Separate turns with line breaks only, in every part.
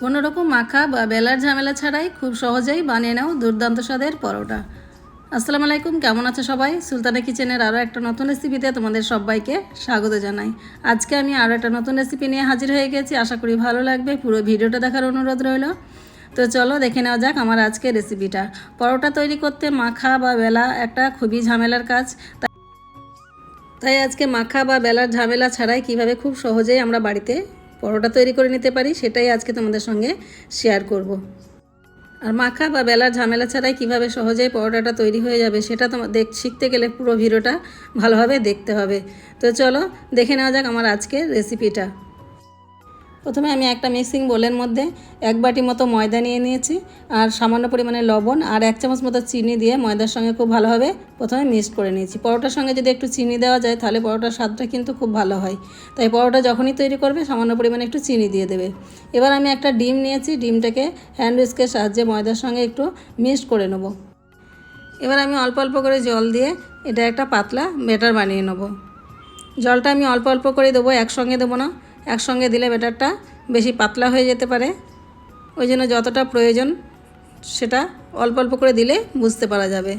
কোনো রকম মাখা বা বেলার ঝামেলা ছাড়াই খুব সহজেই বানিয়ে নাও দুর্দান্ত স্বাদের পরোটা। আসসালামু আলাইকুম, কেমন আছে সবাই? সুলতানা কিচেনের আরও একটা নতুন রেসিপিতে তোমাদের সবাইকে স্বাগত জানাই। আজকে আমি আরও একটা নতুন রেসিপি নিয়ে হাজির হয়ে গেছি। আশা করি ভালো লাগবে। পুরো ভিডিওটা দেখার অনুরোধ রইল। তো চলো দেখে নেওয়া যাক আমার আজকে রেসিপিটা। পরোটা তৈরি করতে মাখা বা বেলা একটা খুবই ঝামেলার কাজ। তাই আজকে মাখা বা বেলার ঝামেলা ছাড়াই কীভাবে খুব সহজেই আমরা বাড়িতে পরোটা তৈরি করে নিতে পারি, সেটাই আজকে তোমাদের সঙ্গে শেয়ার করব। আর মাখা বা বেলার ঝামেলা ছাড়াই কীভাবে সহজেই পরোটাটা তৈরি হয়ে যাবে, সেটা তোমার দেখ শিখতে গেলে পুরো ভিডিওটা ভালোভাবে দেখতে হবে তো চলো, দেখে নেওয়া যাক আমার আজকের রেসিপিটা প্রথমে আমি একটা মিক্সিং বোলের মধ্যে এক বাটি মতো ময়দা নিয়ে নিয়েছি, আর সামান্য পরিমাণে লবণ আর এক চামচ মতো চিনি দিয়ে ময়দার সঙ্গে খুব ভালোভাবে প্রথমে মিক্সড করে নিয়েছি। পরোটার সঙ্গে যদি একটু চিনি দেওয়া যায়, তাহলে পরোটার স্বাদটা কিন্তু খুব ভালো হয়। তাই পরোটা যখনই তৈরি করবে, সামান্য পরিমাণে একটু চিনি দিয়ে দেবে। এবার আমি একটা ডিম নিয়েছি, ডিমটাকে হ্যান্ড উইস্কের সাহায্যে ময়দার সঙ্গে একটু মিক্সড করে নেব। এবার আমি অল্প অল্প করে জল দিয়ে এটা একটা পাতলা বেটার বানিয়ে নেব। জলটা আমি অল্প অল্প করে দেবো, একসঙ্গে দেবো না। একসঙ্গে দিলে ব্যাটারটা বেশি পাতলা হয়ে যেতে পারে। ওই জন্য যতটা প্রয়োজন সেটা অল্প অল্প করে দিলে বুঝতে পারা যাবে।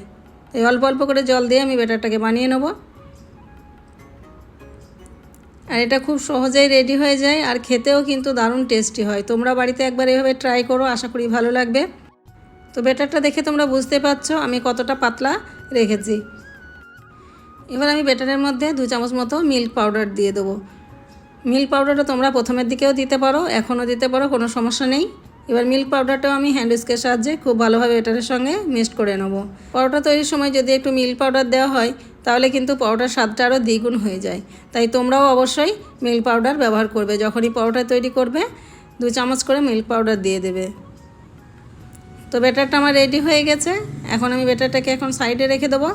এই অল্প অল্প করে জল দিয়ে আমি ব্যাটারটাকে বানিয়ে নেব। আর এটা খুব সহজেই রেডি হয়ে যায় আর খেতেও কিন্তু দারুণ টেস্টি হয়। তোমরা বাড়িতে একবার এভাবে ট্রাই করো, আশা করি ভালো লাগবে। তো ব্যাটারটা দেখে তোমরা বুঝতে পারছ আমি কতটা পাতলা রেখেছি। এবার আমি ব্যাটারের মধ্যে দু চামচ মতো মিল্ক পাউডার দিয়ে দেবো। মিল্ক পাউডারটা তোমরা প্রথমের দিকেও দিতে পারো, এখনও দিতে পারো, কোনো সমস্যা নেই। এবার মিল্ক পাউডারটাও আমি হ্যান্ড উইস্কের সাহায্যে খুব ভালোভাবে এটার সঙ্গে মিক্সড করে নেব। পরোটা তৈরির সময় যদি একটু মিল্ক পাউডার দেওয়া হয়, তাহলে কিন্তু পরোটার স্বাদটা আরও দ্বিগুণ হয়ে যায়। তাই তোমরাও অবশ্যই মিল্ক পাউডার ব্যবহার করবে। যখনই পরোটা তৈরি করবে, দু চামচ করে মিল্ক পাউডার দিয়ে দেবে। তো ব্যাটারটা আমার রেডি হয়ে গেছে। এখন আমি ব্যাটারটাকে এখন সাইডে রেখে দেবো।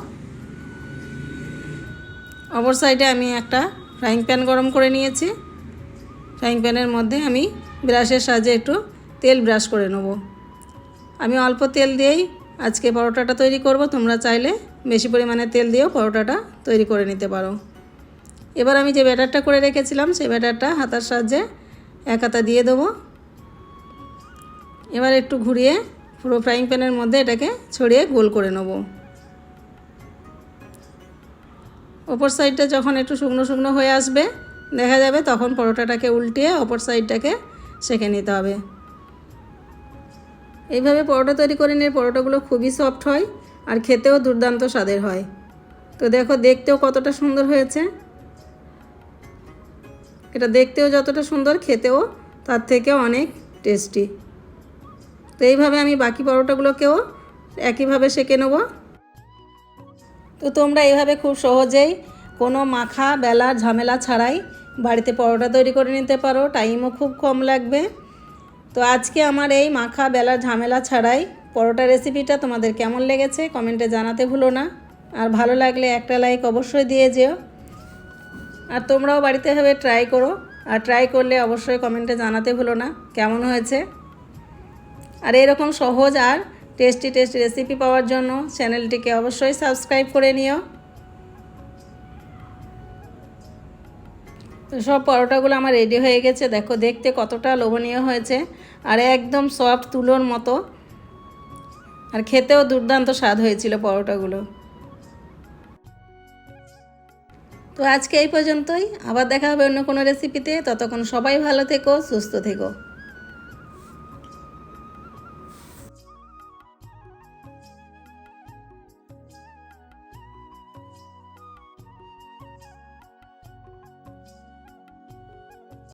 অপর সাইডে আমি একটা ফ্রাইং প্যান গরম করে নিয়েছি। ফ্রাইং প্যানের মধ্যে আমি ব্রাশের সাহায্যে একটু তেল ব্রাশ করে নেব। আমি অল্প তেল দিয়েই আজকে পরোটাটা তৈরি করব। তোমরা চাইলে বেশি পরিমাণে তেল দিয়েও পরোটাটা তৈরি করে নিতে পারো। এবার আমি যে ব্যাটারটা করে রেখেছিলাম, সেই ব্যাটারটা হাতার সাহায্যে এক হাতা দিয়ে দেবো। এবার একটু ঘুরিয়ে পুরো ফ্রাইং প্যানের মধ্যে এটাকে ছড়িয়ে গোল করে নেব। ওপর সাইডটা যখন একটু শুকনো শুকনো হয়ে আসবে, দেখা যাবে তখন পরোটাটাকে উল্টিয়ে অপর সাইডটাকে সেঁকে নিতে হবে। এইভাবে পরোটা তৈরি করে নিয়ে পরোটাগুলো খুবই সফট হয় আর খেতেও দুর্দান্ত স্বাদের হয়। তো দেখো, দেখতেও কতটা সুন্দর হয়েছে। এটা দেখতেও যতটা সুন্দর, খেতেও তার থেকেও অনেক টেস্টি। তো এইভাবে আমি বাকি পরোটাগুলোকেও একইভাবে সেঁকে নেব। তো তোমরা এভাবে খুব সহজেই কোনো মাখা বেলার ঝামেলা ছাড়াই বাড়িতে পরোটা তৈরি করে নিতে পারো। টাইমও খুব কম লাগবে। তো আজকে আমার এই মাখা বেলার ঝামেলা ছাড়াই পরোটা রেসিপিটা তোমাদের কেমন লেগেছে কমেন্টে জানাতে ভুলো না। আর ভালো লাগলে একটা লাইক অবশ্যই দিয়ে যেও। আর তোমরাও বাড়িতে এভাবে ট্রাই করো। আর ট্রাই করলে অবশ্যই কমেন্টে জানাতে ভুলো না। কেমন হয়েছে? আর এরকম সহজ আর টেস্টি টেস্টি রেসিপি পাওয়ার জন্য চ্যানেলটিকে অবশ্যই সাবস্ক্রাইব করে নিও। তো সব পরোটাগুলো আমার রেডি হয়ে গেছে। দেখো, দেখতে কতটা লোভনীয় হয়েছে। আর একদম সফট তুলোর মতো। আর খেতেও দুর্দান্ত স্বাদ হয়েছিল পরোটাগুলো। তো আজকে এই পর্যন্তই। আবার দেখা হবে অন্য কোনো রেসিপিতে ততক্ষণ সবাই ভালো থেকো, সুস্থ থেকো।